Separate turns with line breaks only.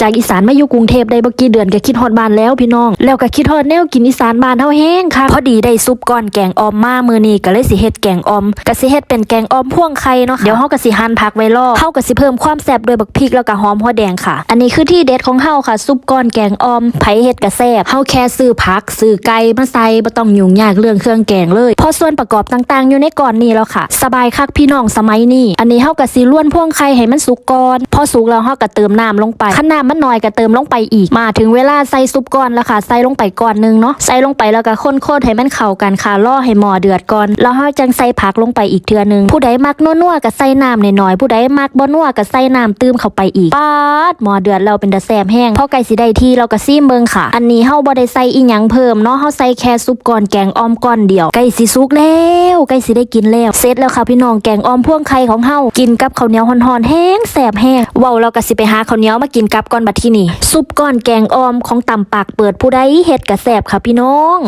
จากอีสานมาอยู่กรุงเทพได้บ่กี่เดือนก็คิดฮอดบ้านแล้วพี่น้อง แล้วก็คิดฮอดแนวกินอีสานบ้านเฮาแห้งค่ะพอดีได้ซุปก้อนแกงออมมามื้อนี้ก็เลยสิเฮ็ดแกงออมก็สิเฮ็ดเป็นแกงออมพ่วงไข่เนาะเดี๋ยวเฮาก็สิหั่นผักไว้รอเฮาก็สิเพิ่มความแซ่บด้วยบักพริกแล้วก็หอมหัวแดงค่ะ อันนี้คือที่เด็ดของเฮาค่ะ ซุปก้อนแกงออมไผเฮ็ดก็แซ่บเฮาแค่ซื้อผักซื้อไก่มาใส่บ่ต้องยุ่งยากเรื่องเครื่องแกงเลยพราะส่วนประกอบต่างๆ อยู่ในก้อนนี้แล้วค่ะ สบายคักพี่น้องสมัยนี้ อันนี้เฮาก็สิล้วนพ่วงไข่ให้มันสุกก่อนพอสุกแล้วเฮาก็เติมน้ำลงไปคันน้ำมันน้อยก็เติมลงไปอีก มาถึงเวลาใส่ซุปก่อนแล้วค่ะ ใส่ลงไปก่อนหนึงเนาะ ใส่ลงไปแล้วก็คนๆให้มันเข้ากันค่ะรอให้หมอเดือดก่อน แล้วเฮาจังใส่ผักลงไปอีกเทื่อหนึง ผู้ใดมักนัวๆก็ใส่น้ำน้อยๆผู้ใดมักบ่นัวก็ใส่น้ำเติมเข้าไปอีกปาดหมอเดือดแล้วเป็นตะแซ่บแห้งพอไก่สิได้ที่เราก็ซีมเบิงค่ะ อันนี้เฮาบ่ได้ใส่อีหยังเพิ่มเนาะเฮาใส่แค่ซุปก่อนแกงออมก้อนเดียวไก่สิสุกแล้วไก่สิได้กินแล้วเสร็จแล้วค่ะพี่น้องแกงออมพ่วงไข่ของเฮากินกับข้าวเหนียวฮ้อนๆแห้งแซ่บแห้งเว้าเราก็สิไปหาข้าวเหนียวมากินกับก่อนบัดที่นี่ซุปก้อนแกงออมของตำปากเปิดผู้ใดเฮ็ดกระแสบค่ะพี่น้อง